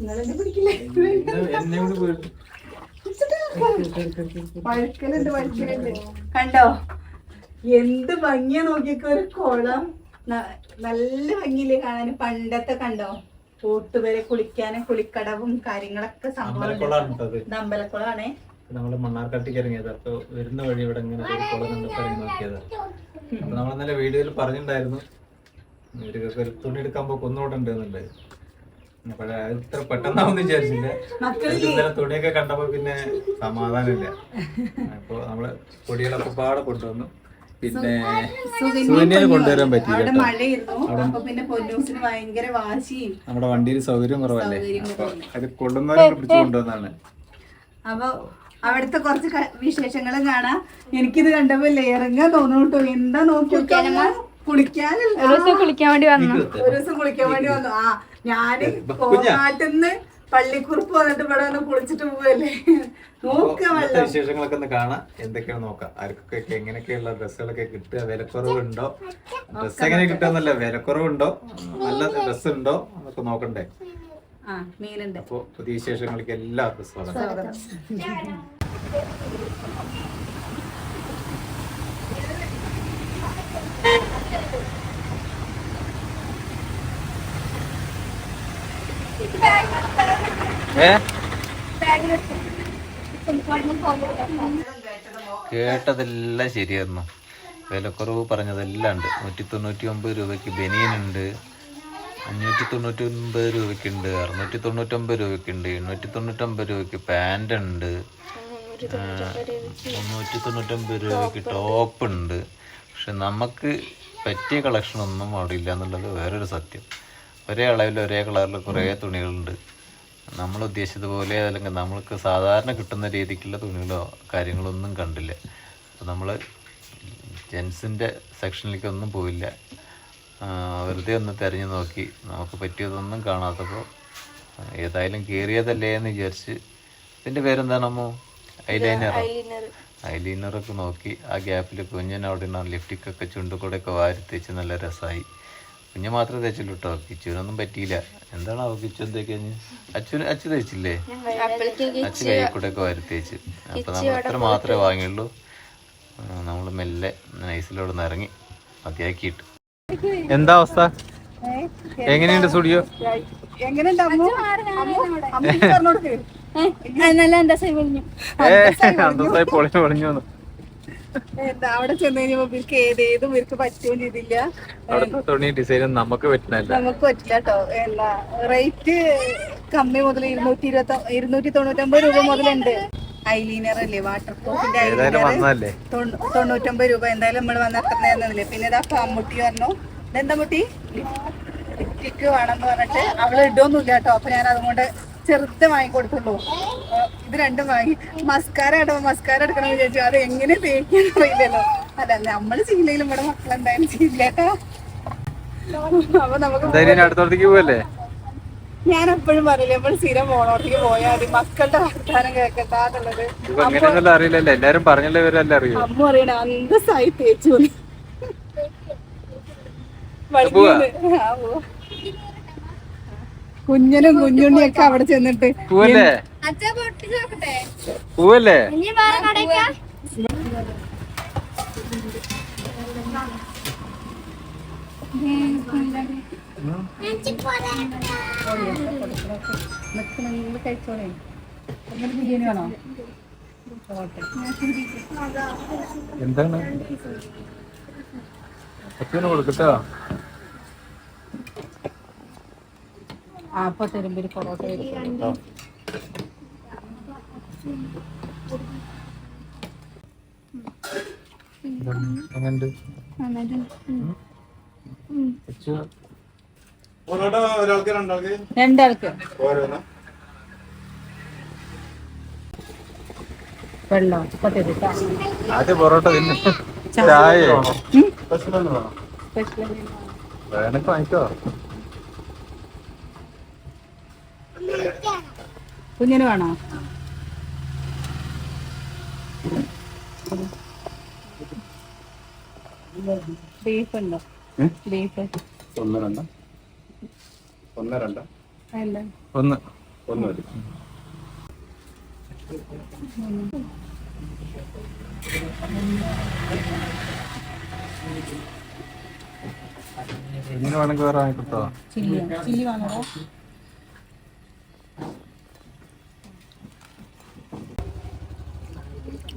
നിങ്ങളെന്നെ പിടിക്കില്ലേ? വഴുക്കലുണ്ട് വഴുക്കലുണ്ട്. കണ്ടോ? എന്ത് ഭംഗിയാ നോക്കിയൊക്കെ. ഒരു കുളം. നല്ല ഭംഗിയില്ലേ കാണാൻ പണ്ടത്തെ കണ്ടോ? കൂട്ടുവരെ കുളിക്കാനും കുളിക്കടവും കാര്യങ്ങളൊക്കെ സംഭവം അമ്പലക്കുളമാണ് നമ്മൾ മണ്ണാർക്കാട്ടിക്ക് ഇറങ്ങിയത്. അപ്പൊ വരുന്ന വഴി ഇവിടെ ഇങ്ങനെ ഒരു കുളം കണ്ടപ്പോ ഇറങ്ങി നോക്കിയതാ. അപ്പൊ നമ്മൾ ഇന്നലെ വീഡിയോയിൽ പറഞ്ഞിട്ടുണ്ടായിരുന്നു ഒരു തുണി എടുക്കാൻ പോ കുന്നോടെ ഉണ്ട് എന്നുള്ളത് അപ്പോഴേ അത് ഇത്ര പെട്ടെന്നാവുന്ന വിചാരിച്ചില്ല. ഇന്നലെ തുണിയൊക്കെ കണ്ടപ്പോ പിന്നെ സമാധാനമില്ല. അപ്പൊ നമ്മൾ പൊടികളൊക്കെ പാടെ കൊണ്ടുവന്നു. പിന്നെ സുകന്യനെ കൊണ്ടുവരാൻ ഭയങ്കര നമ്മുടെ വണ്ടിയിൽ സൗകര്യം കുറവല്ലേ? അത് കൊള്ളുന്നവരെ പിടിച്ചു കൊണ്ടുവന്നാണ് അപ്പൊ അവിടുത്തെ കുറച്ച് വിശേഷങ്ങൾ വിശേഷങ്ങളും കാണാം. എനിക്കിത് കണ്ടപ്പോ ഇറങ്ങാൻ തോന്നുന്നു കേട്ടോ. എന്താ നോക്കി കുളിക്കാനല്ല. കുളിക്കാൻ വേണ്ടി വന്നു. ഒരു ദിവസം കുളിക്കാൻ വേണ്ടി വന്നു. ആ ഞാൻ കോങ്ങാട്ടിന്ന് പള്ളിക്കുറിപ്പ് വന്നിട്ട് ഇവിടെ വന്ന് കുളിച്ചിട്ട് പോവല്ലേ? നോക്കാം വിശേഷങ്ങളൊക്കെ ഒന്ന് കാണാം. എന്തൊക്കെയാണ് നോക്കാം. ആർക്കൊക്കെ എങ്ങനെയൊക്കെയുള്ള ഡ്രസ്സുകളൊക്കെ കിട്ടുക? വിലക്കുറവുണ്ടോ? ഡ്രസ്സ് എങ്ങനെ കിട്ടുമെന്നല്ല വിലക്കുറവുണ്ടോ? നല്ല ഡ്രസ്സ് ഉണ്ടോ എന്നൊക്കെ നോക്കണ്ടേ അപ്പൊ പുതിയ വിശേഷങ്ങൾക്ക് എല്ലാവർക്കും സ്വാഗതം. കേട്ടതെല്ലാം ശരിയായിരുന്നു. വിലക്കുറവ് പറഞ്ഞതെല്ലാം ഉണ്ട്. നൂറ്റി തൊണ്ണൂറ്റി ഒമ്പത് രൂപയ്ക്ക് ബനിയനുണ്ട്. അഞ്ഞൂറ്റി തൊണ്ണൂറ്റി ഒമ്പത് രൂപയ്ക്കുണ്ട്. അറുന്നൂറ്റി തൊണ്ണൂറ്റി ഒമ്പത് രൂപയ്ക്കുണ്ട്. എണ്ണൂറ്റി തൊണ്ണൂറ്റി ഒമ്പത് രൂപയ്ക്ക് പാന്റ് ഉണ്ട് മുന്നൂറ്റി തൊണ്ണൂറ്റി ഒമ്പത് രൂപയ്ക്ക് ടോപ്പ് ഉണ്ട് പക്ഷെ നമുക്ക് പറ്റിയ കളക്ഷൻ ഒന്നും അവിടെ ഇല്ല എന്നുള്ളത് വേറൊരു സത്യം. ഒരേ അളവിൽ ഒരേ കളറിൽ കുറേ തുണികളുണ്ട്. നമ്മൾ ഉദ്ദേശിച്ചതുപോലെ അല്ലെങ്കിൽ നമ്മൾക്ക് സാധാരണ കിട്ടുന്ന രീതിക്കുള്ള തുണികളോ കാര്യങ്ങളോ ഒന്നും കണ്ടില്ല. അപ്പോൾ നമ്മൾ ജെൻസിന്റെ സെക്ഷനിലേക്കൊന്നും പോയില്ല. വെറുതെ ഒന്ന് തിരഞ്ഞു നോക്കി. നമുക്ക് പറ്റിയതൊന്നും കാണാത്തപ്പോൾ ഏതായാലും കയറിയതല്ലേ എന്ന് വിചാരിച്ച് ഇതിന്റെ പേരെന്താണമ്മോ? ഐലൈനർ ഐലൈനറൊക്കെ നോക്കി. ആ ഗ്യാപ്പിൽ കുഞ്ഞൻ അവിടെ നിന്ന് ലിഫ്റ്റിക്കൊക്കെ ചുണ്ടുകൂടെയൊക്കെ വാരി തേച്ച് നല്ല രസമായി കുഞ്ഞ് മാത്രമേ തേച്ചുള്ളൂ കേട്ടോ കിച്ചുവിനൊന്നും പറ്റിയില്ല. എന്താണ് അവ കിച്ചു എന്തൊക്കെ അച്ഛന് അച്ഛ തേച്ചില്ലേ? അച്ഛൻ കൈക്കൂടൊക്കെ വാരി തേച്ച്. അപ്പൊ നമ്മൾ ഇത്ര മാത്രമേ വാങ്ങിയുള്ളൂ. നമ്മൾ മെല്ലെ നൈസിലോട് നിന്ന് ഇറങ്ങി മതിയാക്കിയിട്ട്. എന്താ അവസ്ഥ? എങ്ങനെയുണ്ട് സ്റ്റുഡിയോ എങ്ങനെയുണ്ട് പൊളിഞ്ഞു പൊളിഞ്ഞു വന്നു. എന്താ അവിടെ ചെന്ന് കഴിഞ്ഞപ്പോ ഇവർക്ക് ഏതേതും ഇവർക്ക് പറ്റുകയും ചെയ്തില്ല അവിടുത്തെ തുണി ഡിസൈനും നമുക്ക് പറ്റുന്നില്ല. നമുക്ക് പറ്റില്ല കേട്ടോ. എന്താ റേറ്റ് കമ്മി മുതൽ ഇരുന്നൂറ്റി ഇരുപത്തി ഇരുന്നൂറ്റി തൊണ്ണൂറ്റൊമ്പത് രൂപ മുതലുണ്ട്. ഐലീനർ അല്ലേ വാട്ടർ പ്രൂഫിന്റെ ഐലീനർ തൊണ്ണൂറ്റൊമ്പത് രൂപ. എന്തായാലും നമ്മൾ വന്ന അത്ര നേരം പിന്നെ ഇതാ അമ്മുട്ടി പറഞ്ഞു ഇതെന്താ മുട്ടി? ലിപ്റ്റിക്ക് വേണമെന്ന് പറഞ്ഞിട്ട് അവൾ ഇടൊന്നുമില്ല കേട്ടോ. അപ്പൊ ഞാൻ അതുകൊണ്ട് ചെറുത് വാങ്ങിക്കൊടുത്തുള്ളൂ ഇത് രണ്ടും വാങ്ങി. മസ്കാര ഇടോ മസ്കാര എടുക്കണം വിചാരിച്ചു. അത് എങ്ങനെ തേക്കാൻ അറിയില്ലല്ലോ. അല്ല നമ്മൾ ചെയ്യില്ലെങ്കിലും ഇവിടെ മക്കളെന്തായാലും ചെയ്യില്ല. കേട്ടോ അപ്പൊ നമുക്ക് എന്തായാലും ഞാൻ എപ്പോഴും പറയില്ല എപ്പോഴും സ്ഥിരം പോണോടത്തേക്ക് പോയാൽ മതി. മക്കളുടെ വർത്താനം കേൾക്കട്ടാന്നുള്ളത് അറിയില്ലല്ലോ? എല്ലാരും പറഞ്ഞല്ലേ ഇവരല്ലേ അറിയൂ? അമ്മ അറിയണ അന്തസ്സായി തേച്ചു. പോവാ? കുഞ്ഞനും കുഞ്ഞുണ്ണിയൊക്കെ അവിടെ ചെന്നിട്ട് പൂവല്ലേ? കഴിച്ചോളേ ബിരിയാണി വേണോ എന്താണ്? അച്ഛന് കൊടുക്കട്ടോ? ആ അപ്പൊ തരുമ്പോ ഒരു പൊറോട്ട രണ്ടാൾക്ക്? വെള്ളം. ആദ്യം പൊറോട്ട തിന്നു. ചായ. Special വേണമെങ്കിൽ വാങ്ങിക്കോ. കുഞ്ഞിന് വേണോ? ബീഫ് ഉണ്ടോ? ബീഫ് ഒന്ന് രണ്ട്. ഒന്ന് രണ്ട്. ഒന്ന്. ഒന്ന് മതി. ഇങ്ങനെ വേണമെങ്കിൽ വേറെ വാങ്ങിക്കൊടുത്തോ? ചില്ലി. ചില്ലി വാങ്ങണോ പിന്നെ വേണ്ടോ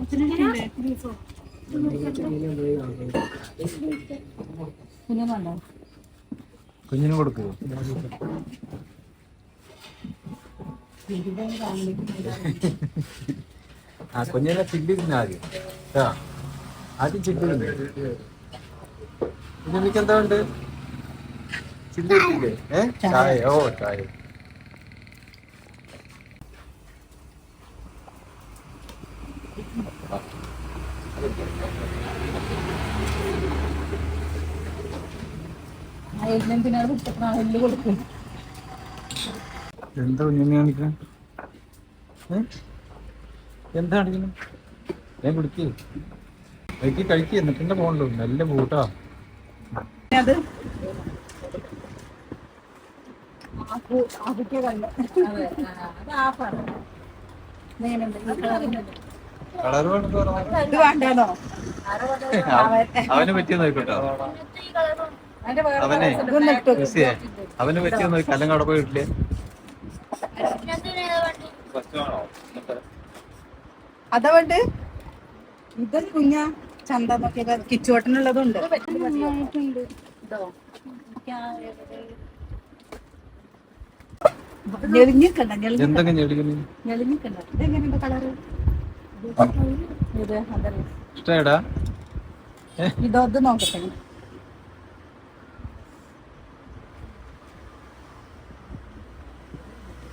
കുഞ്ഞിന് കൊടുക്കുമോ ആ കുഞ്ഞിനെ ചില്ലി തിന്നാ ആദ്യം. ആ ആദ്യം ചില്ലിരുന്നു എന്താ ഉണ്ട് ചില്ലി ഇട്ടില്ലേ ഏ? ചായ. ഓ ചായ. എല്ല് കൊടുക്കും. എന്താ ഏ? എന്താ കാണിക്കുന്നത് ഞാൻ കുടിക്കേ എനിക്ക് കഴിക്കുക എന്നിട്ടെന്നെ പോകണ്ടു? നല്ല കൂട്ടാ അത് അവന് പറ്റിയ നോക്കട്ടോ. അവനെ അവന് പറ്റിയ നോക്കി കട അവിടെ പോയി അതവണ്ട് അതാ വേണ്ട ഇതൊരു കുഞ്ഞ ചന്ത നോക്കിയ കിച്ചുവട്ടനുള്ളതുണ്ട്. ഞെളിഞ്ഞിക്കണ്ട ഞെളിഞ്ഞിക്കണ്ട ഇതെങ്ങനെയുണ്ട് കളറ് ഇത്. അതല്ല. ഇതോ ഇത് നോക്കട്ടെ.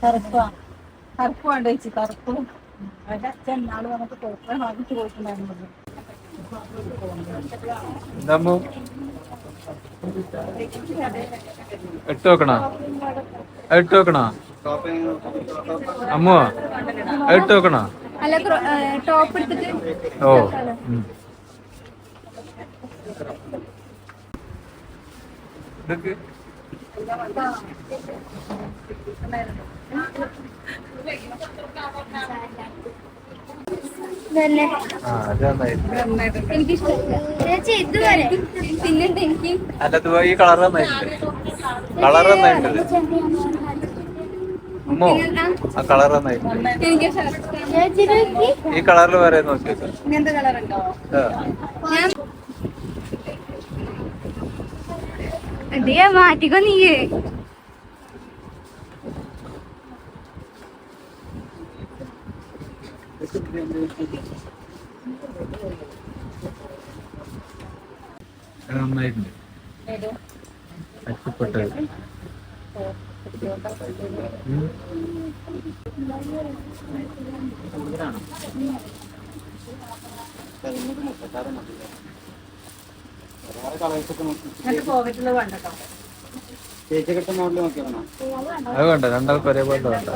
കറുപ്പാ. വേണ്ട ചേച്ചി കറുപ്പ്. അതിന്റെ അച്ഛൻ നാൾ വന്നിട്ട് പേപ്പർ വാങ്ങിച്ചു എന്താകുമ്പോ ഇട്ട് വെക്കണോ? ഇട്ട് വെക്കണോ? അമ്മോ എട്ട് വെക്കണോ? അല്ല ടോപ്പ് എടുത്തിട്ട് ഓ ഉം. ഇതൊക്കെ. തന്നെ ആ അത് എനിക്ക് ഇഷ്ടമില്ല ചേച്ചി ഇതുവരെ പിന്നെന്താ എനിക്ക്? അല്ല ഈ കളർ നന്നായിട്ടുണ്ട്. കളർ നന്നായിട്ടുണ്ട്. അമ്മോ ആ കളർ നന്നായിട്ടുണ്ട്. എനിക്ക് ചേച്ചി ഈ കളറിൽ വരെ നോക്കി. വെക്കാം. ഇങ്ങനത്തെ കളറുണ്ടോ? ആ. ഞാൻ അടിയാ മാറ്റിക്കോ നീ നന്നായിട്ടുണ്ട്. അച്ചപ്പെട്ടത് അത് വേണ്ട രണ്ടാൾക്ക് ഒരേപോലെ വേണ്ട?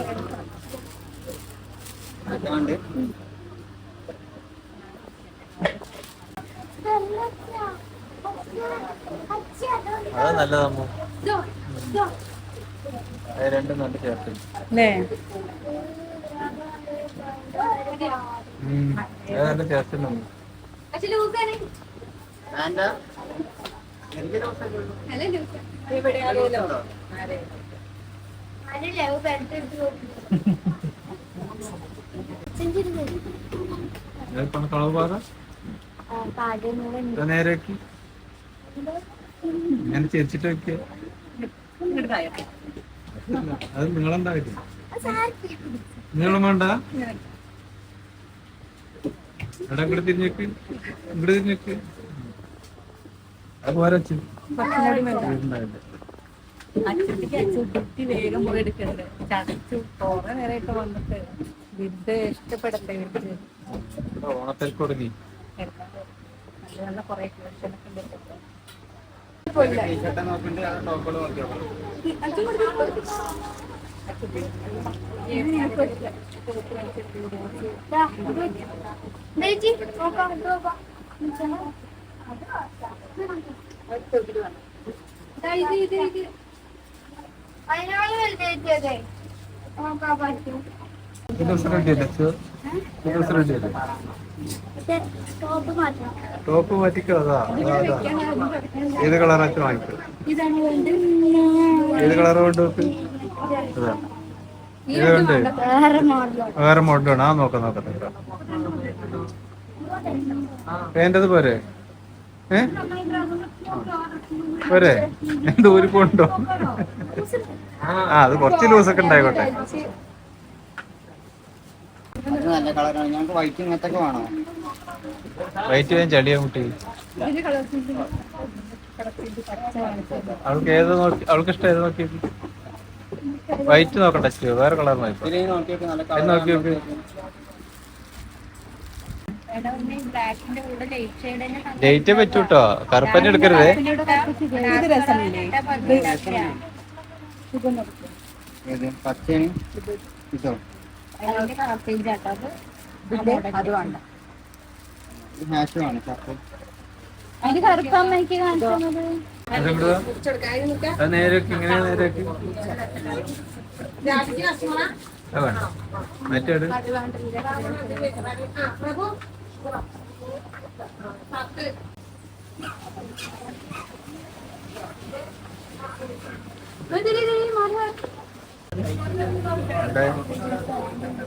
അത് നല്ലതാമോ അത് രണ്ടും നല്ല ചേർത്ത്. അല്ലേ അത് നല്ല കളവ് പാകാം. ഇത് ഇങ്ങനെ ചേച്ചിട്ടൊക്കെ വെക്കുക അത് നിങ്ങളെന്താ നിങ്ങളും നീളം വേണ്ട എടാ ഇവിടെ തിരിഞ്ഞേക്ക് ഇവിടെ തിരിഞ്ഞേക്ക് അത് പോരാ അച്ഛൻ ഉണ്ടാവില്ല. അച്ഛനിക്ക് അച്ഛൻ കുട്ടി വേഗം പോയി എടുക്കണ്ട് ചതച്ചു കുറെ നേരമായിട്ട് വന്നിട്ട് ഇത് ഇഷ്ടപ്പെടട്ടെ ഇവർക്ക് ഇവിടെ ഓണത്തിരക്ക് നല്ല നല്ല കുറെ കളക്ഷനൊക്കെ ഉണ്ട് അതിനാൾ വലുത് ചേച്ചി അതെ ഈ ഡ്രസ് റെഡിയല്ലേ ടോപ്പ് മാറ്റിക്കോ അതാ അതാ ഏത് കളറാക്കി വാങ്ങിക്കോ? ഏത് കളർ കൊണ്ട് അതാ. ഇത് കൊണ്ട്? വേറെ മോഡലാണ്. ആ നോക്കാം നോക്കാം വേണ്ടത് പോരെ? ഏ? പോരെ? എന്ത് ഊരി പോണ്ടോ? ആ അത് കുറച്ച് ലൂസൊക്കെ ഉണ്ടായിക്കോട്ടെ. അത് നല്ല കളറാണ്. ഞങ്ങൾക്ക് വൈറ്റ് ഇങ്ങനത്തെ വേണോ. വൈറ്റ് വേഗം ചളിയാ കുട്ടി. അവൾക്ക് ഏത് നോക്കി അവൾക്ക് ഇഷ്ടം ഏത് നോക്കി വൈറ്റ് നോക്കണ്ട അച്ചു വേറെ കളർ നോക്കി. നോക്കി നോക്കി. ഡേറ്റ് പറ്റൂട്ടോ? കറുപ്പന്നെ എടുക്കരുത്. പച്ചയാണ്? ഇതോ? അത്. വേണ്ട. അതിന് കറുപ്പമ്മയ്ക്ക് കാണിച്ചു തന്നത് അതെവിടുവാ? അത് നേരേക്ക് ഇങ്ങനെ നേരേക്ക് അത് വേണ്ട. മറ്റേ ഇട്. ഇവിടെ.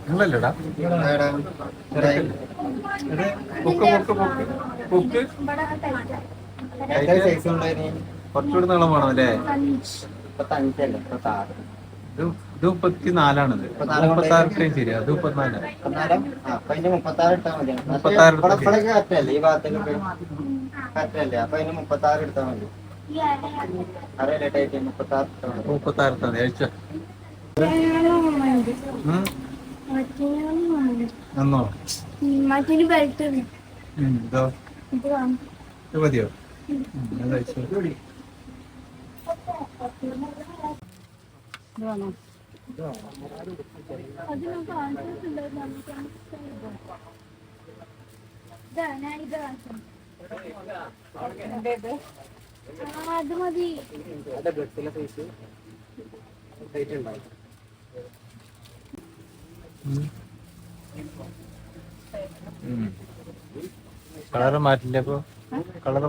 നിങ്ങളല്ലേടാ പൊക്ക് പൊക്ക് പൊക്ക്. പൊക്ക്? കുറച്ചുകൂടി നീളം വേണം അല്ലേ? ഇത് ഇത് മുപ്പത്തിനാലാണിത്. മുപ്പത്തിനാല് മുപ്പത്താറ് ഇട്ടേം ശരിയാ. അത് മുപ്പത്തിനാല്. മുപ്പത്തിനാല്? ആ അപ്പൊ അതിന്റെ മുപ്പത്താറ് മുപ്പത്താറ് മുപ്പത്താറ് എടുത്താൽ മതി. മതി. മതി മതിയോ അത് അയച്ചോ അത് നമുക്ക് കാണിച്ചിട്ടുണ്ടായിരുന്നു നമുക്ക് ഇതാ ഞാൻ ഇത് കാണിച്ചു ആ അത് മതി കളറ് മാറ്റില്ല ഇപ്പൊ കളറ്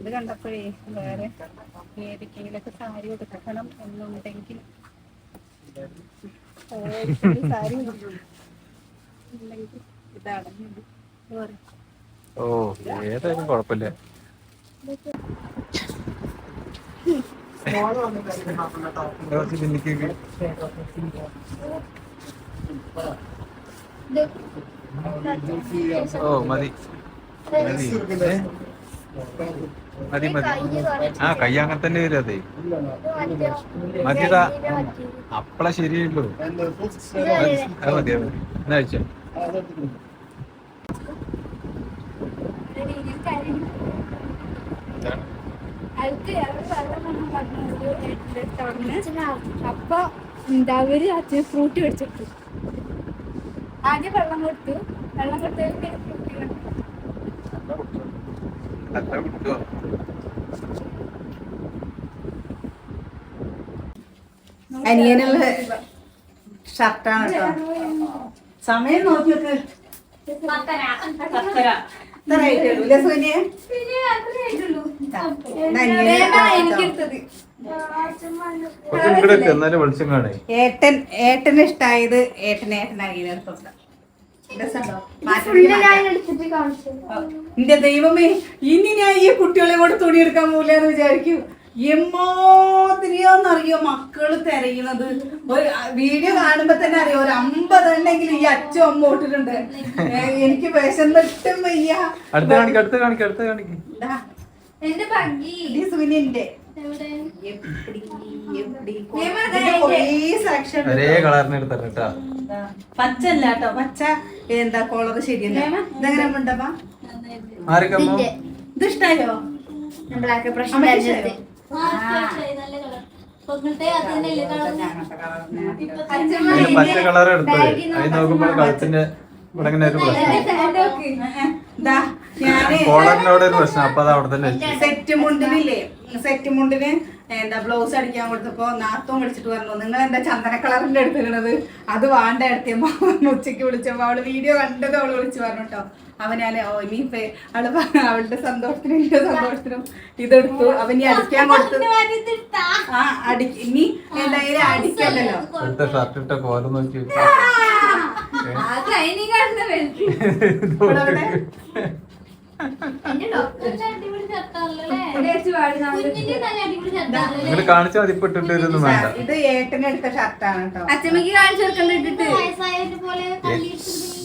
ഇത് കണ്ടപ്പോഴേ വേറെ ഏതൊക്കെങ്കിലൊക്കെ സാരി കൊടുക്കണം എന്നുണ്ടെങ്കിൽ സാരി ഇതാണ്. ഓ ഏതായാലും കുഴപ്പമില്ല. കുറച്ച് പിന്നിലേക്ക് ഓ മതി. മതി. മതി. മതി ആ കൈ അങ്ങനെ തന്നെ വരും അതെ. മതിടാ അപ്പള ശരിയല്ലോ അത് മതി അത് എന്നാ വെച്ചോ. അപ്പൊ എന്താ അവർ അച്ഛന് ഫ്രൂട്ട് മേടിച്ചിട്ടു. ആദ്യം വെള്ളം കൊടുത്തു. വെള്ളം കൊടുത്തു ഫ്രൂട്ടി അനിയനുള്ള ഷർട്ടാണ് കേട്ടോ. സമയം നോക്കിയൊക്കെ ഇത്ര ആയിട്ടുള്ളൂ ഏട്ടൻ ഏട്ടന് ഇഷ്ടായത് കാണിച്ചു എന്റെ ദൈവമേ ഇനി ഞാൻ ഈ കുട്ടികളെ കൂടെ തുണി എടുക്കാൻ പോലെന്ന് വിചാരിക്കും. എമ്മാതിരിയോന്നറിയോ മക്കൾ തിരയുന്നത്? ഒരു വീഡിയോ കാണുമ്പോ തന്നെ അറിയോ ഒരു അമ്പത് ഉണ്ടെങ്കിൽ ഈ അച്ഛൻ അമ്മ ഇട്ടിട്ടുണ്ട് എനിക്ക് വിശന്നിട്ടും വയ്യ. അടുത്ത് കാണിക്ക അടുത്ത് കാണിക്ക അടുത്ത് കാണിക്ക. ദാ, എന്റെ ഭംഗി? ഒരേ കളറിന് എടുത്തോ കേട്ടാ. പച്ച അല്ല കേട്ടോ. പച്ച എന്താ കോളർ ശരിയല്ല. ഇതെങ്ങനെ ഉണ്ടപ്പാ ഇത് ഇഷ്ടായോ? ബ്ലാക്ക് പ്രശ്നം പച്ച കളർ എടുത്തത്. അത് നോക്കുമ്പോൾ കഴുത്തിന്റെ ഇവിടെ ഇങ്ങനെ ഒരു പ്രശ്നം. അവിടെ ഒരു പ്രശ്നം. അപ്പൊ അത് അവിടെ തന്നെ സെറ്റ് മുണ്ടിനില്ലേ സെറ്റ് മുണ്ടിന് എന്താ ബ്ലൗസ് അടിക്കാൻ കൊടുത്തപ്പോ നാത്തും വിളിച്ചിട്ട് പറഞ്ഞു നിങ്ങൾ എന്താ ചന്ദന കളറിന്റെ എടുത്തിരുന്നത് അത് വാണ്ട എടുത്തിയപ്പോ ഉച്ചയ്ക്ക് വിളിച്ചപ്പോ അവൾ വീഡിയോ കണ്ടത് അവൾ വിളിച്ചു പറഞ്ഞു കേട്ടോ അവനെ ഓ ഇനിയിപ്പോ അവൾ അവളുടെ സന്തോഷത്തിനും എന്റെ സന്തോഷത്തിനും ഇതെടുത്തു അവൻ ഇനി അടിക്കാൻ കൊടുത്തു ആ അടി ഇനി എന്തായാലും അടിക്കല്ലോ നോക്കി നിങ്ങൾ കാണിച്ചാൽ മതി ഇപ്പൊ ഇട്ടിട്ടൊന്നും വേണ്ട. ഇത് ഏട്ടനെ എടുത്ത ഷർട്ടാണ് കേട്ടോ. അച്ഛമ്മക്ക് കാണിച്ചു കൊടുക്കണ്ട ഇട്ടിട്ട്.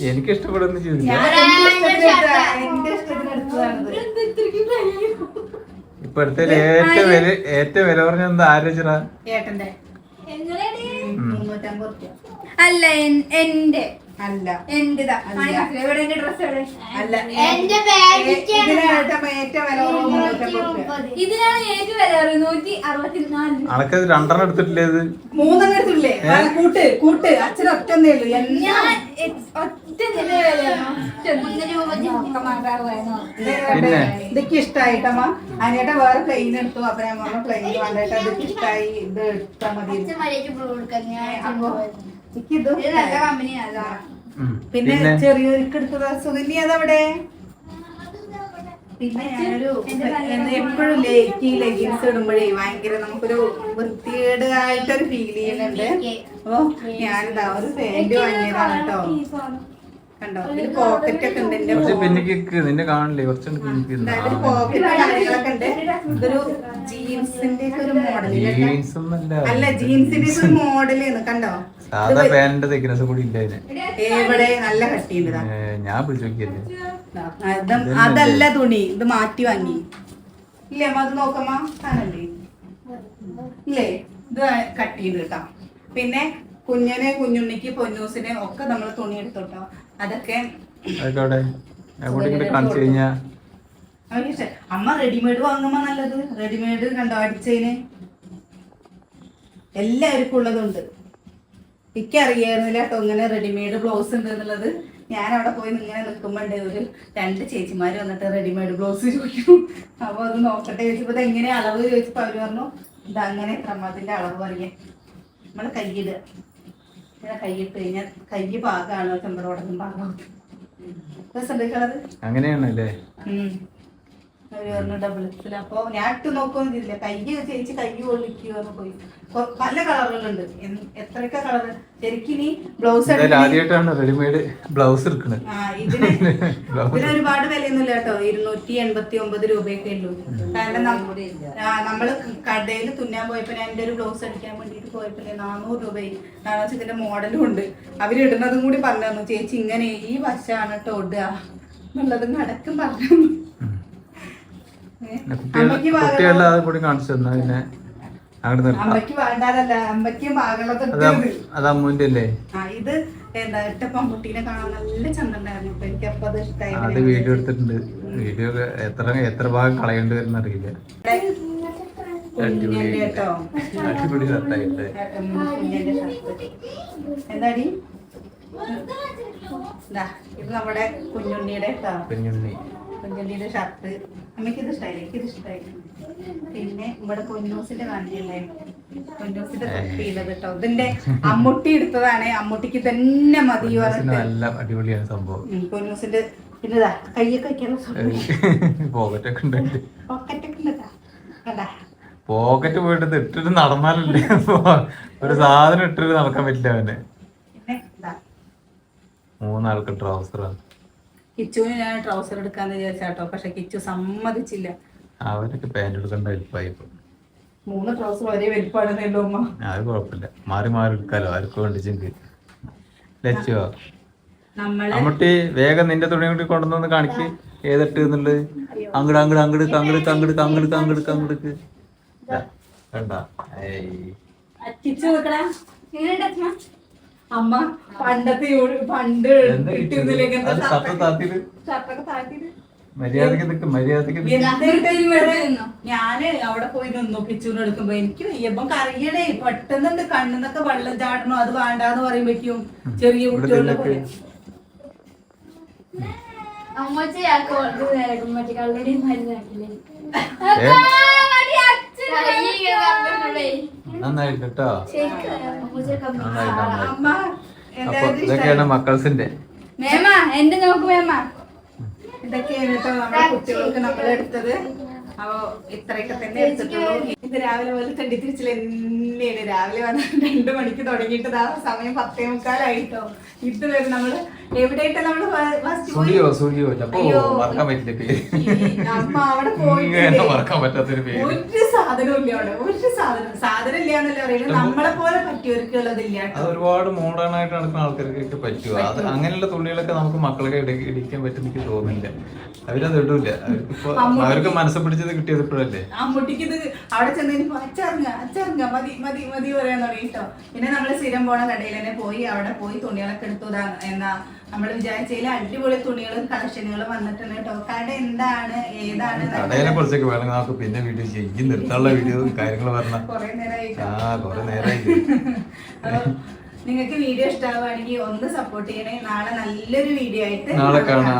എനിക്ക് ഇഷ്ടപ്പെടുന്ന ഇപ്പോഴത്തെ ഏറ്റവും വില ഏറ്റവും വില പറഞ്ഞ എന്താ ആലോചന അല്ല എന്റെ അല്ല. എന്റേതാ. ഇവിടെ എന്റെ ഡ്രസ് എവിടെ? അല്ല. എന്റെ ഇതിനാണ് ഏറ്റവും വില നൂറ്റി അറുപത്തിനാല്. അനക്കത് രണ്ടെണ്ണം എടുത്തിട്ടില്ലേ ഇത്? മൂന്നെണ്ണം എടുത്തില്ലേ ആ, കൂട്ട് കൂട്ട്. അച്ഛൻ ഒറ്റ ഉള്ളൂ. ഞാൻ ഒറ്റ പിന്നെ? ഇതൊക്കെ ഇഷ്ടായിട്ടമ്മ അതിനേട്ട വേറെ പ്ലെയിൻ എടുത്തു. അപ്പൊ ഞാൻ പറഞ്ഞ പ്ലെയിൻ വേണ്ടേട്ട ഇതൊക്കെ ഇഷ്ടായി. ഇത് എടുത്താ മതി. എനിക്കിത് പിന്നെ ചെറിയൊരുക്കെടുത്തതാ സുഗന്യ അതവിടെ പിന്നെ ഞാനൊരു എപ്പോഴും ലേക്ക് ലെഗിൻസ് ഇടുമ്പോഴേ ഭയങ്കര നമുക്കൊരു വൃത്തികേടായിട്ടൊരു ഫീൽ ചെയ്യുന്നുണ്ട്. അപ്പൊ ഞാനിതാ ഒരു പാന്റ് വാങ്ങിയതാണ് കേട്ടോ. കണ്ടോ? പോക്കറ്റ് ഒക്കെ ഉണ്ട് നിന്റെ പോക്കറ്റ് ഉണ്ട്. ജീൻസിന്റെ ഒരു മോഡൽ അല്ല ജീൻസിന്റെ ഒരു മോഡലാണ് കണ്ടോ? സാധാ പാന്റിന്റെ തെക്കിനസ് കൂടി ഇല്ല എവിടെ നല്ല കട്ടിയുണ്ട് ഞാൻ പിടിച്ചു നോക്കിയല്ലേ അത് അതല്ല തുണി. ഇത് മാറ്റി വാങ്ങി. ഇല്ലേ അത് നോക്കമ്മ. കാണല്ലേ ഇല്ലേ ഇത് കട്ട് ചെയ്ത് കേട്ടോ. പിന്നെ കുഞ്ഞിന് കുഞ്ഞുണ്ണിക്ക് പൊന്നൂസിനെ ഒക്കെ നമ്മൾ തുണി എടുത്തോട്ടോ. അതൊക്കെ അമ്മ റെഡിമെയ്ഡ് വാങ്ങുമ്പോ നല്ലത്. റെഡിമെയ്ഡ് കണ്ടോ അടിച്ചതിന്? എല്ലാവർക്കും ഉള്ളതുണ്ട്. എനിക്ക് അറിയായിരുന്നില്ല കേട്ടോ ഇങ്ങനെ റെഡിമെയ്ഡ് ബ്ലൗസ് ഉണ്ട് എന്നുള്ളത്. ഞാൻ അവിടെ പോയി ഇങ്ങനെ നിൽക്കുമ്പോണ്ട് ഒരു രണ്ട് ചേച്ചിമാർ വന്നിട്ട് റെഡിമെയ്ഡ് ബ്ലൗസ് ചോദിക്കും അപ്പോൾ അത് നോക്കട്ടെ ചോദിച്ചപ്പോൾ ഇത് എങ്ങനെ അളവ് ചോദിച്ചപ്പോൾ അവർ പറഞ്ഞു ഇത് അങ്ങനെ ക്രമത്തിന്റെ അളവ് പറയാം. നമ്മൾ കൈയിടുക ഇങ്ങനെ കൈയിട്ട് കഴിഞ്ഞാൽ കൈ പാകാണ് ചെമ്പറോടൊന്നും പാകം അങ്ങനെയാണല്ലേ. അവർ പറഞ്ഞു ഡബിൾ എക്സിൽ അപ്പൊ ഞാൻ ഇട്ട് നോക്കുകയൊന്നും ചെയ്തില്ല. കൈ ചേച്ചി കൈ കൊള്ളിക്കുക പോയി. പല കളറുകളുണ്ട്. എത്രയൊക്കെ കളർ ശരിക്കും ഇനി ബ്ലൗസ് ആദ്യമായിട്ടാണ് റെഡിമെയ്ഡ് ബ്ലൗസ് എടുക്കുന്നത് ഇതിന് ഇതിന് ഒരുപാട് വിലയൊന്നുമില്ല കേട്ടോ. ഇരുന്നൂറ്റി എൺപത്തി ഒമ്പത് രൂപയൊക്കെ ഉള്ളൂ. കാരണം നം- ആ, നമ്മൾ കടയിൽ തുന്നാൻ പോയപ്പോ ഞാൻ എന്റെ ഒരു ബ്ലൗസ് അടിക്കാൻ വേണ്ടിട്ട് പോയപ്പോൾ നാനൂറ് രൂപയായി. കാരണം വെച്ചാൽ ഇതിന്റെ മോഡലും ഉണ്ട്. അവരിടുന്നതും കൂടി പറഞ്ഞു ചേച്ചി ഇങ്ങനെ ഈ വശമാണ് കേട്ടോ ഇടുക എന്നുള്ളതും അടക്കം പറഞ്ഞു തന്നു. ഏ? കുട്ടികൾ അമ്മയ്ക്ക് പാകമുള്ള- കുട്ടികളുടെ അത് കൂടി കാണിച്ചു തന്നാ പിന്നെ പാകമുള്ളത് അത് അമ്മുവിന്റെ അല്ലേ ഇത് എന്താ ഇട്ട പമ്പുട്ടീനെ കാണാൻ നല്ല ചന്തണ്ടായിരുന്നു അപ്പൊ എനിക്ക് അപ്പൊ അത് ഇഷ്ടമായി അത് വീഡിയോ എടുത്തിട്ടുണ്ട്. വീഡിയോ എത്ര എത്ര ഭാഗം കളയേണ്ടി വരുന്ന അറിയില്ല അടിപൊളി ഷർട്ടായിട്ട്. എന്താടി? ഇത് നമ്മുടെ കുഞ്ഞുണ്ണിയുടെ കുഞ്ഞുണ്ണി. പെൺകല്ലിയുടെ ഷർട്ട് അമ്മയ്ക്കിത് ഇഷ്ടമായില്ല എനിക്കിത് ഇഷ്ടമായില്ല പിന്നെ ഇവിടെ പൊന്നൂസിന്റെ കാണിച്ചിട്ടുണ്ടായിരുന്നു പൊന്നൂസിന്റെ ചെയ്തത് കേട്ടോ ഇതിന്റെ അമ്മുട്ടി എടുത്തതാണ്. അമ്മുട്ടിക്ക് തന്നെ മതി നല്ല അടിപൊളിയാണ് സംഭവം. പൊന്നൂസിന്റെ പിന്നെതാ കയ്യൊക്കെ പോക്കറ്റൊക്കെ ഉണ്ട്. പോക്കറ്റൊക്കെ ഉണ്ടതാ അതാ. പോക്കറ്റ് പോയിട്ട് ഇട്ടിട്ട് നടന്നാലല്ലേ? ഒരു സാധനം ഇട്ടിട്ട് നടക്കാൻ പറ്റില്ല അവന്. മൂന്നാൾക്ക് ട്രൗസറാണ്. കിച്ചുവിന് ഞാൻ ട്രൗസർ എടുക്കാന്ന് വിചാരിച്ചാട്ടോ പക്ഷെ കിച്ചു സമ്മതിച്ചില്ല. അവനൊക്കെ പാന്റ് എടുക്കേണ്ട വലിപ്പമായി മൂന്ന് ട്രൗസർ ഒരേ വലിപ്പാടുന്നല്ലോ ഉമ്മ. അത് കുഴപ്പമില്ല. മാറി മാറി എടുക്കാലോ ആർക്കും വേണ്ടിച്ചെങ്കിൽ ലച്ചോ നമ്മൾ അമ്മട്ടി വേഗം നിന്റെ തുണി കൂടി കൊണ്ടുവന്ന് കാണിക്ക്. ഏതിട്ട് എന്നുള്ളത്? അങ്ങട് അങ്ങട് അങ്ങട് അങ്ങട് അങ്ങട് അങ്ങട് അങ്ങട് അങ്ങട്. കണ്ട. ഏയ്. അമ്മ പണ്ടത്തെ പണ്ട് ഞാൻ അവിടെ പോയി നിന്നു പിച്ചൂന്ന് എടുക്കുമ്പോ. എനിക്ക് വയ്യപ്പം കറിയണേ പെട്ടെന്ന് എന്ത് കണ്ണെന്നൊക്കെ വെള്ളം ചാടണോ? അത് വേണ്ടാന്ന് പറയുമ്പോഴേക്കും ചെറിയ കുട്ടികളുടെ പോലെ. മറ്റേ കള്ളടി മരുന്നാക്കില്ലേ നന്നായിട്ട് കേട്ടോ. അപ്പൊ ഇതൊക്കെയാണ് മക്കൾസിന്റെ. മേമ എന്റെ നോക്ക് മേമ. ഇതൊക്കെയാണ് കേട്ടോ നമ്മുടെ കുട്ടികൾക്ക് നമ്മൾ എടുത്തത്. അപ്പൊ ഇത്രയൊക്കെ തന്നെ എടുത്തിട്ടുള്ളൂ. ഇത് രാവിലെ പോലെ തണ്ടി തിരിച്ചിൽ തന്നെയാണ്. രാവിലെ വന്ന് രണ്ടു മണിക്ക് തുടങ്ങിയിട്ട് ആ സമയം പത്തേ മുക്കാലായിട്ടോ ഇതുവരെ നമ്മൾ എവിടെയായിട്ട് നമ്മൾ ഫസ്റ്റ് സുഡിയോ സുഡിയോ അപ്പൊ. മറക്കാൻ പറ്റില്ല പേര്. അമ്മ അവിടെ പോയിട്ട് മറക്കാൻ പറ്റാത്തൊരു പേര്. ഒരു സാധനവും ഇല്ല അവിടെ. ഒരു സാധനം സാധനം ഇല്ല എന്നല്ല പറയുന്നത് നമ്മളെ പോലെ പറ്റിയവർക്ക് ഉള്ളതില്ല അത് കേട്ടോ ഒരുപാട് മോഡേൺ ആയിട്ട് നടക്കുന്ന ആൾക്കാർക്ക് പറ്റുക അത് അങ്ങനെയുള്ള തുണികളൊക്കെ നമുക്ക് മക്കളൊക്കെ ഇട- ഇടിക്കാൻ പറ്റും എനിക്ക് തോന്നുന്നില്ല. അവരത് ഇടൂല. അവർക്കിപ്പോ അവർക്ക് മനസ്സ് പിടിച്ചത് കിട്ടിയത് ഇപ്പോഴല്ലേ? അമ്മൂട്ടിക്ക് ഇത് അവിടെ ചെന്നതിന് അച്ചറിഞ്ഞ അച്ചറിഞ്ഞ മതി മതി മതി പറയാൻ തുടങ്ങിട്ടോ പിന്നെ നമ്മൾ സ്ഥിരം പോണ കടയിൽ തന്നെ പോയി അവിടെ പോയി തുണികളൊക്കെ എടുത്തു എന്നാ നമ്മൾ വിചാരിച്ചതിൽ അടിപൊളി തുണികളും കളക്ഷനുകളും വന്നിട്ടുണ്ട് കേട്ടോ. കട എന്താണ്? ഏതാണ്? കടയിനെ കുറിച്ചൊക്കെ വേണമെങ്കിൽ നമുക്ക് പിന്നെ വീഡിയോ ചെയ്യും നിർത്താനുള്ള വീഡിയോ കാര്യങ്ങൾ പറഞ്ഞ കുറെ നേരമായി ആ കൊറേ നേരമായി നിങ്ങൾക്ക് വീഡിയോ ഇഷ്ടമാവുകയാണെങ്കിൽ ഒന്ന് സപ്പോർട്ട് ചെയ്യണേ. നാളെ നല്ലൊരു വീഡിയോ ആയിട്ട് നാളെ കാണാം.